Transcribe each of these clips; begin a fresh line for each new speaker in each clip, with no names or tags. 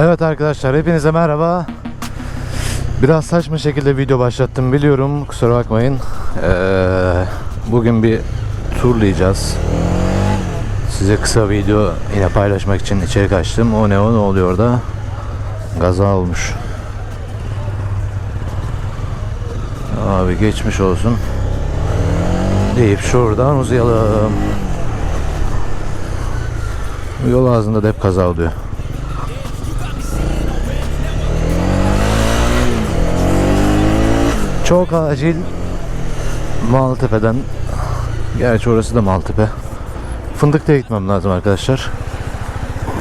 Evet arkadaşlar hepinize merhaba. Biraz saçma şekilde video başlattım biliyorum kusura bakmayın. Ee, bugün bir turlayacağız. Size kısa video yine paylaşmak için içerik açtım. O ne o ne oluyor orada? Gaza olmuş. Abi geçmiş olsun. Deyip şuradan uzayalım. Yol ağzında da hep kaza oluyor. Çok acil Maltepe'den. Gerçi orası da Maltepe. Fındıklı'ya gitmem lazım arkadaşlar.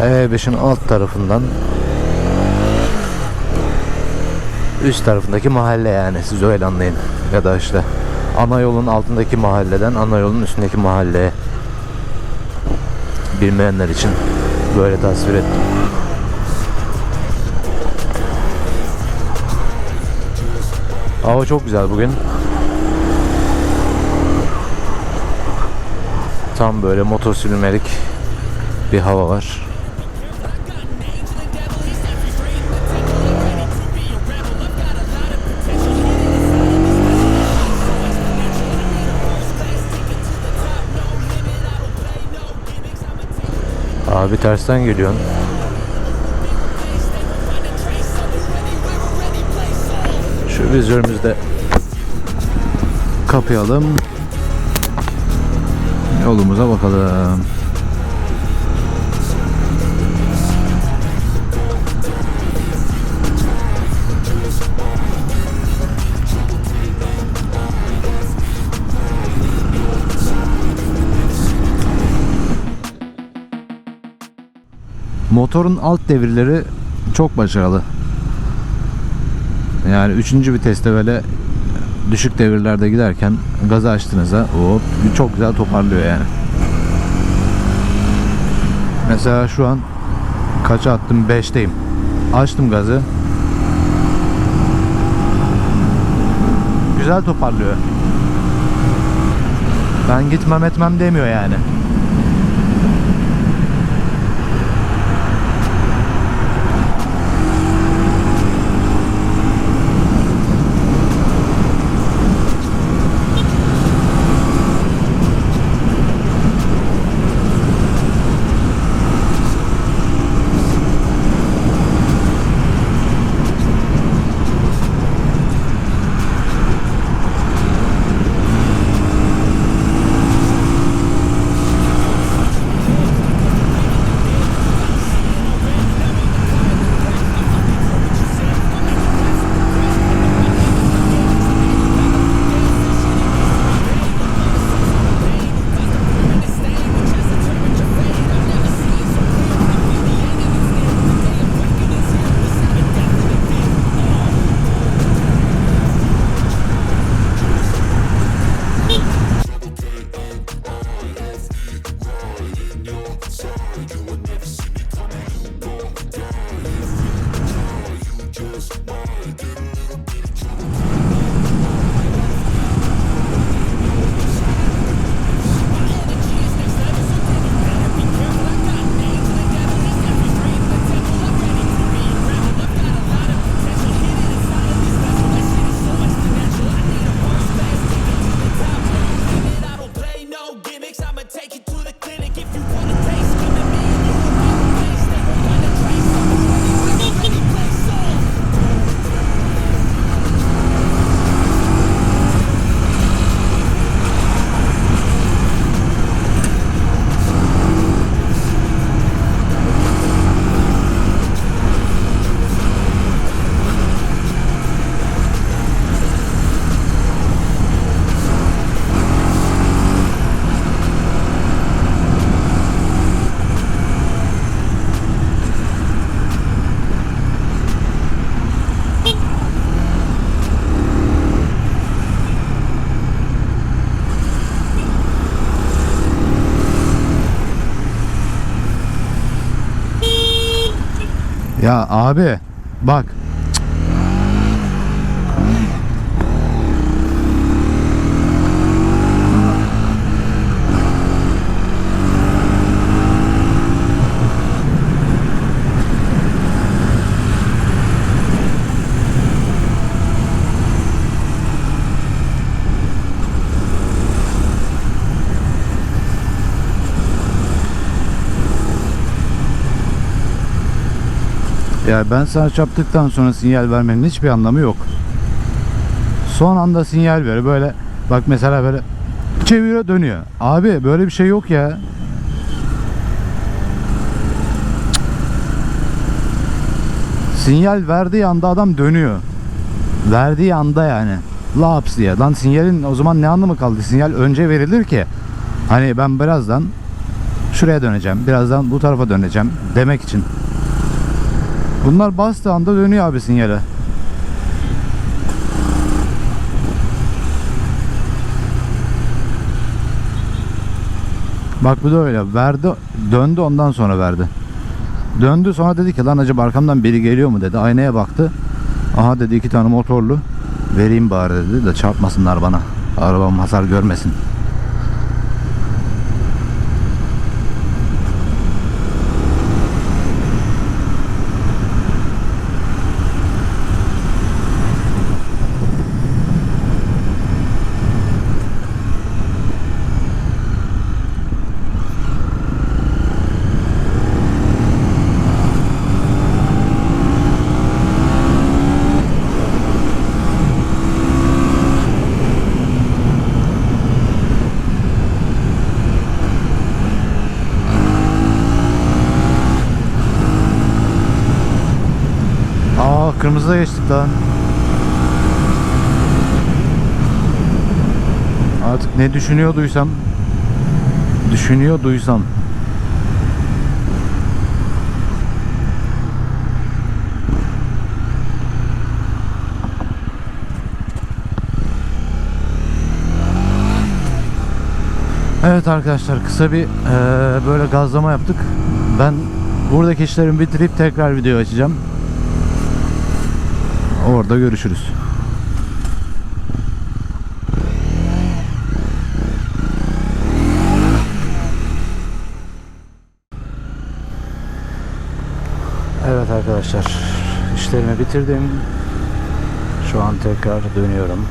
E5'in alt tarafından. Üst tarafındaki mahalle yani siz öyle anlayın Ya da işte ana yolun altındaki mahalleden ana yolun üstündeki mahalleye. Bilmeyenler için böyle tasvir ettim Hava çok güzel bugün. Tam böyle motor sürmelik bir hava var. Abi tersten geliyorsun. Şu vizörümüzde kapayalım. Yolumuza bakalım. Motorun alt devirleri çok başarılı. Yani üçüncü viteste böyle düşük devirlerde giderken gazı açtığınızda o çok güzel toparlıyor yani. Mesela şu an kaça attım? 5'teyim. Açtım gazı. Güzel toparlıyor. Ben gitmem etmem demiyor yani. Ya abi bak. Yani ben sana çarptıktan sonra sinyal vermenin hiçbir anlamı yok. Son anda sinyal veriyor böyle. Bak mesela böyle çeviriyor dönüyor. Abi böyle bir şey yok ya. Sinyal verdiği anda adam dönüyor. Verdiği anda yani. Laps diye. Lan sinyalin o zaman ne anlamı kaldı? Sinyal önce verilir ki. Hani ben birazdan şuraya döneceğim. Birazdan bu tarafa döneceğim demek için. Bunlar bastığı anda dönüyor abi sinyale. Bak bu da öyle. Verdi, döndü ondan sonra verdi. Döndü sonra dedi ki lan acaba arkamdan biri geliyor mu dedi. Aynaya baktı. Aha dedi iki tane motorlu. Vereyim bari dedi de çarpmasınlar bana. Arabam hasar görmesin. Ne düşünüyorduysam düşünüyorduysam Evet arkadaşlar kısa bir eee, böyle gazlama yaptık. Ben buradaki işlerimi bitirip tekrar video açacağım. Orada görüşürüz. Evet arkadaşlar işlerimi bitirdim. Şu an tekrar dönüyorum.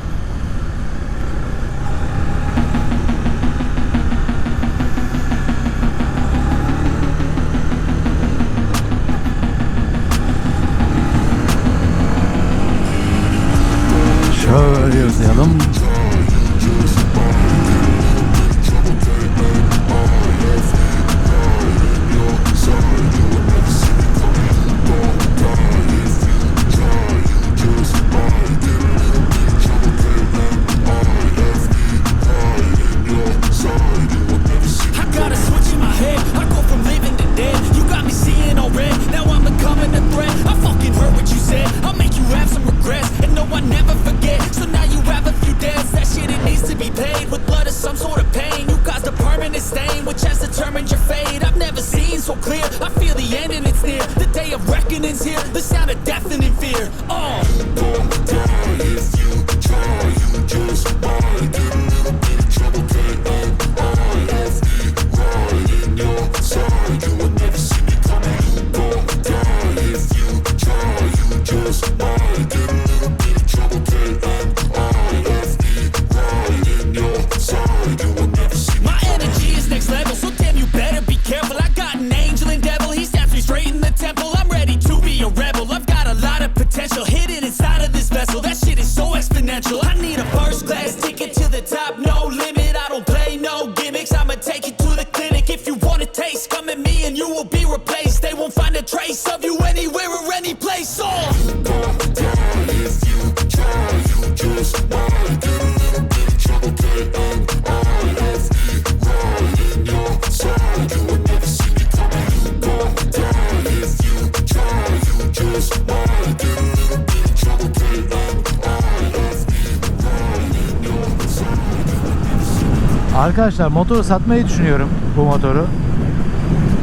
Arkadaşlar motoru satmayı düşünüyorum bu motoru.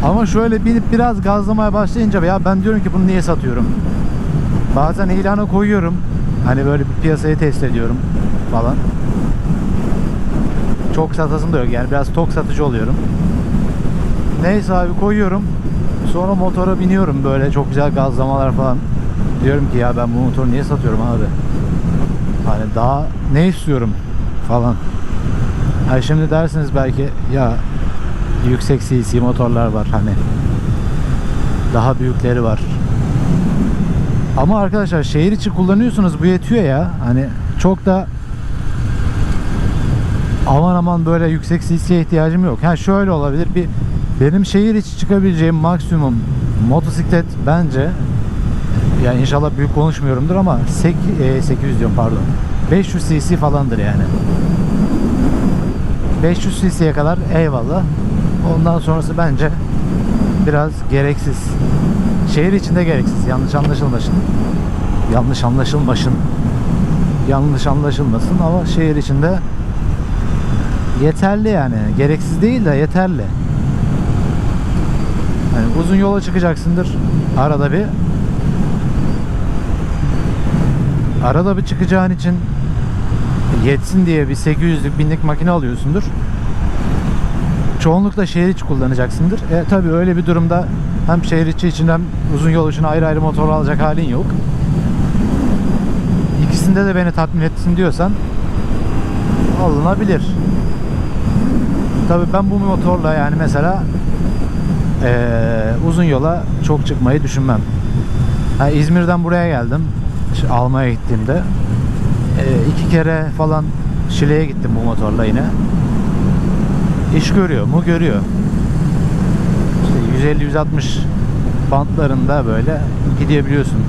Ama şöyle binip biraz gazlamaya başlayınca ya ben diyorum ki bunu niye satıyorum? Bazen ilana koyuyorum. Hani böyle bir piyasayı test ediyorum falan. Çok satasım da yok yani biraz tok satıcı oluyorum. Neyse abi koyuyorum. Sonra motora biniyorum böyle çok güzel gazlamalar falan. Diyorum ki ya ben bu motoru niye satıyorum abi? Hani daha ne istiyorum falan. Ha şimdi dersiniz belki ya yüksek CC motorlar var hani daha büyükleri var. Ama arkadaşlar şehir içi kullanıyorsunuz bu yetiyor ya. Hani çok da aman aman böyle yüksek CC'ye ihtiyacım yok. Ha şöyle olabilir bir benim şehir içi çıkabileceğim maksimum motosiklet bence yani inşallah büyük konuşmuyorumdur ama 8, 800 diyorum pardon 500 cc falandır yani 500 cc'ye kadar eyvallah. Ondan sonrası bence biraz gereksiz. Şehir içinde gereksiz. Yanlış anlaşılmasın. Yanlış anlaşılmasın. Yanlış anlaşılmasın ama şehir içinde yeterli yani. Gereksiz değil de yeterli. Yani uzun yola çıkacaksındır. Arada bir. Arada bir çıkacağın için yetsin diye bir 800'lük binlik makine alıyorsundur. Çoğunlukla şehir içi kullanacaksındır. E tabi öyle bir durumda hem şehir içi için hem uzun yol için ayrı ayrı motor alacak halin yok. İkisinde de beni tatmin etsin diyorsan alınabilir. Tabi ben bu motorla yani mesela eee, uzun yola çok çıkmayı düşünmem. Ha, İzmir'den buraya geldim. İşte gittiğimde iki kere falan Şile'ye gittim bu motorla yine. İş görüyor mu? Görüyor. İşte 150-160 bantlarında böyle gidebiliyorsun.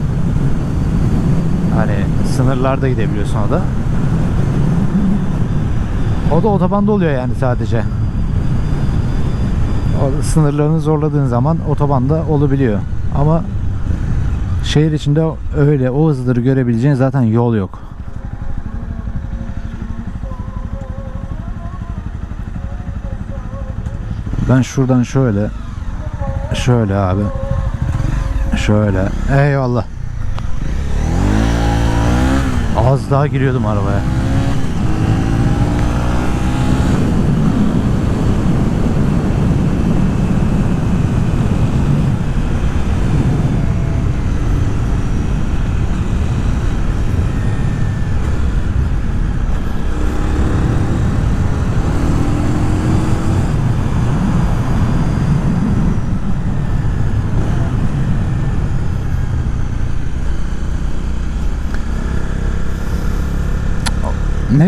Hani sınırlarda gidebiliyorsun o da. O da otobanda oluyor yani sadece. O sınırlarını zorladığın zaman otobanda olabiliyor. Ama şehir içinde öyle o hızları görebileceğin zaten yol yok. Ben şuradan şöyle şöyle abi. Şöyle. Eyvallah. Az daha giriyordum arabaya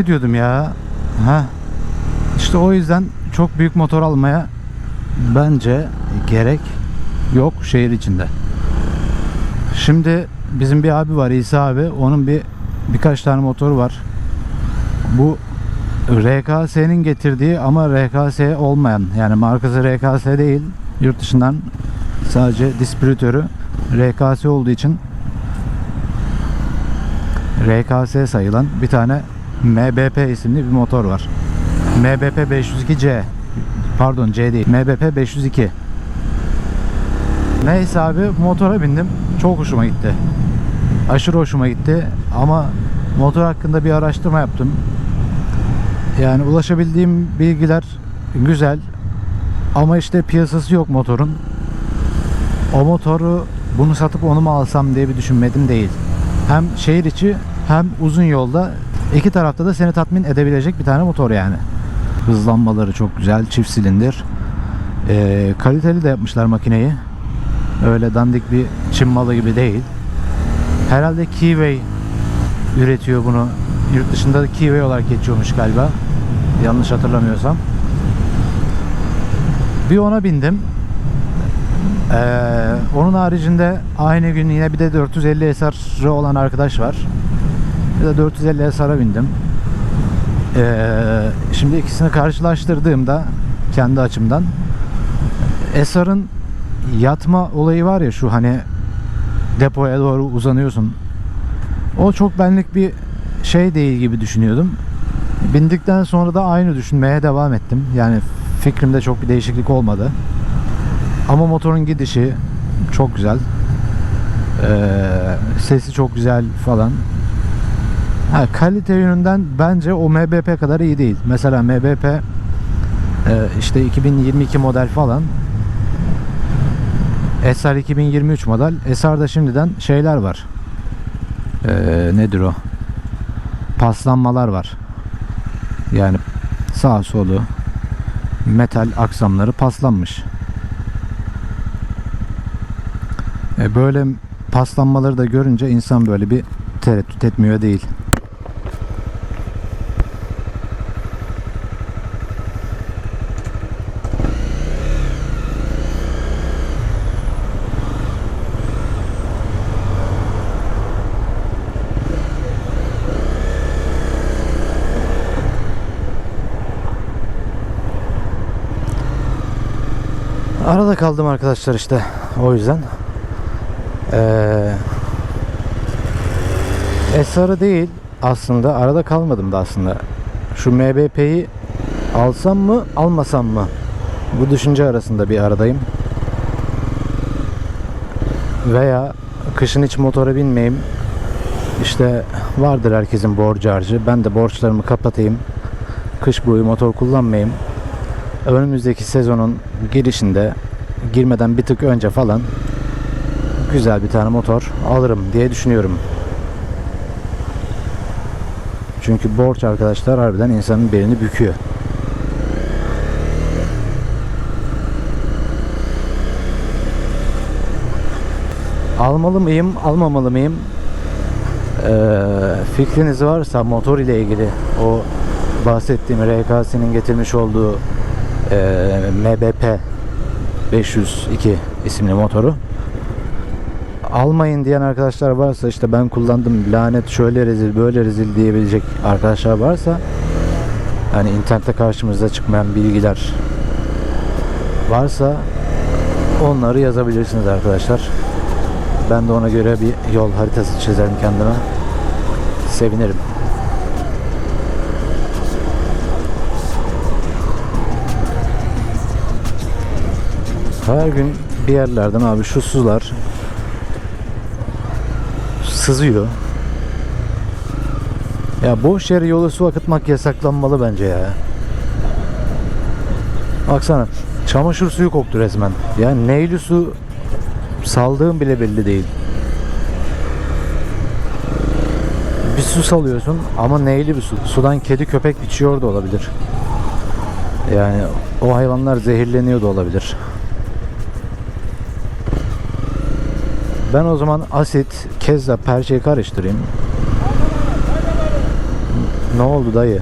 Ne diyordum ya? Ha. İşte o yüzden çok büyük motor almaya bence gerek yok şehir içinde. Şimdi bizim bir abi var İsa abi. Onun bir birkaç tane motoru var. Bu RKS'nin getirdiği ama RKS olmayan yani markası RKS değil yurt dışından sadece distribütörü RKS olduğu için RKS sayılan bir tane MBP isimli bir motor var. MBP 502C pardon C değil MBP 502 Neyse abi motora bindim. Çok hoşuma gitti. Aşırı hoşuma gitti ama motor hakkında bir araştırma yaptım. Yani ulaşabildiğim bilgiler güzel ama işte piyasası yok motorun. O motoru bunu satıp onu mu alsam diye bir düşünmedim değil. Hem şehir içi hem uzun yolda iki tarafta da seni tatmin edebilecek bir tane motor yani. Hızlanmaları çok güzel, çift silindir. Ee, kaliteli de yapmışlar makineyi. Öyle dandik bir Çin malı gibi değil. Herhalde Keyway üretiyor bunu. Yurt dışında da Keyway olarak geçiyormuş galiba. Yanlış hatırlamıyorsam. Bir ona bindim. Ee, onun haricinde aynı gün yine bir de 450 SR'ı olan arkadaş var. Bir de 450 SR'a bindim. Ee, şimdi ikisini karşılaştırdığımda kendi açımdan SR'ın yatma olayı var ya şu hani depoya doğru uzanıyorsun. O çok benlik bir şey değil gibi düşünüyordum. Bindikten sonra da aynı düşünmeye devam ettim. Yani fikrimde çok bir değişiklik olmadı. Ama motorun gidişi çok güzel. Ee, sesi çok güzel falan. Ha, kalite yönünden bence o MBP kadar iyi değil. Mesela MBP e, işte 2022 model falan. SR 2023 model. SR'da şimdiden şeyler var. Ee, nedir o? Paslanmalar var. Yani sağ solu metal aksamları paslanmış. E, böyle paslanmaları da görünce insan böyle bir tereddüt etmiyor değil. Arada kaldım arkadaşlar işte o yüzden. Ee, Esar'ı değil aslında arada kalmadım da aslında. Şu MBP'yi alsam mı almasam mı? Bu düşünce arasında bir aradayım. Veya kışın hiç motora binmeyeyim. İşte vardır herkesin borcu harcı. Ben de borçlarımı kapatayım. Kış boyu motor kullanmayayım önümüzdeki sezonun girişinde girmeden bir tık önce falan güzel bir tane motor alırım diye düşünüyorum. Çünkü borç arkadaşlar harbiden insanın belini büküyor. Almalı mıyım, almamalı mıyım? Ee, fikriniz varsa motor ile ilgili o bahsettiğim RKS'nin getirmiş olduğu e, MBP 502 isimli motoru almayın diyen arkadaşlar varsa işte ben kullandım lanet şöyle rezil böyle rezil diyebilecek arkadaşlar varsa hani internette karşımıza çıkmayan bilgiler varsa onları yazabilirsiniz arkadaşlar. Ben de ona göre bir yol haritası çizerim kendime. Sevinirim. Her gün bir yerlerden abi şu sular sızıyor. Ya boş yere yola su akıtmak yasaklanmalı bence ya. Baksana çamaşır suyu koktu resmen. Yani neyli su saldığım bile belli değil. Bir su salıyorsun ama neyli bir su. Sudan kedi köpek içiyor da olabilir. Yani o hayvanlar zehirleniyor da olabilir. Ben o zaman asit, kezla, perçeyi karıştırayım. Ne oldu dayı?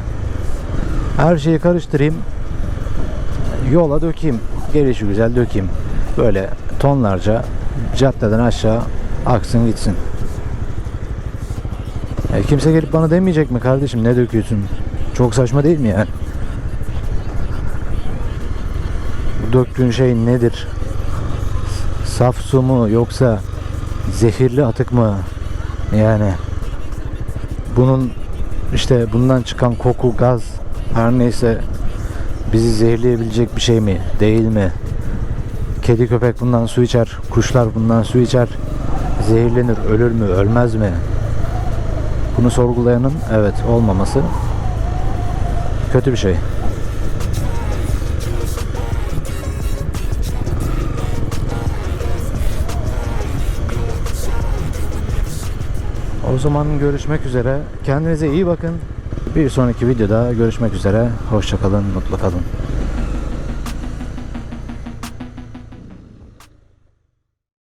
Her şeyi karıştırayım. Yola dökeyim. Gelişi güzel dökeyim. Böyle tonlarca caddeden aşağı aksın gitsin. E, kimse gelip bana demeyecek mi kardeşim ne döküyorsun? Çok saçma değil mi yani? Döktüğün şey nedir? Saf su mu yoksa zehirli atık mı? Yani bunun işte bundan çıkan koku, gaz her neyse bizi zehirleyebilecek bir şey mi? Değil mi? Kedi köpek bundan su içer, kuşlar bundan su içer. Zehirlenir, ölür mü, ölmez mi? Bunu sorgulayanın evet olmaması kötü bir şey. O zaman görüşmek üzere. Kendinize iyi bakın. Bir sonraki videoda görüşmek üzere. Hoşçakalın, mutlu kalın.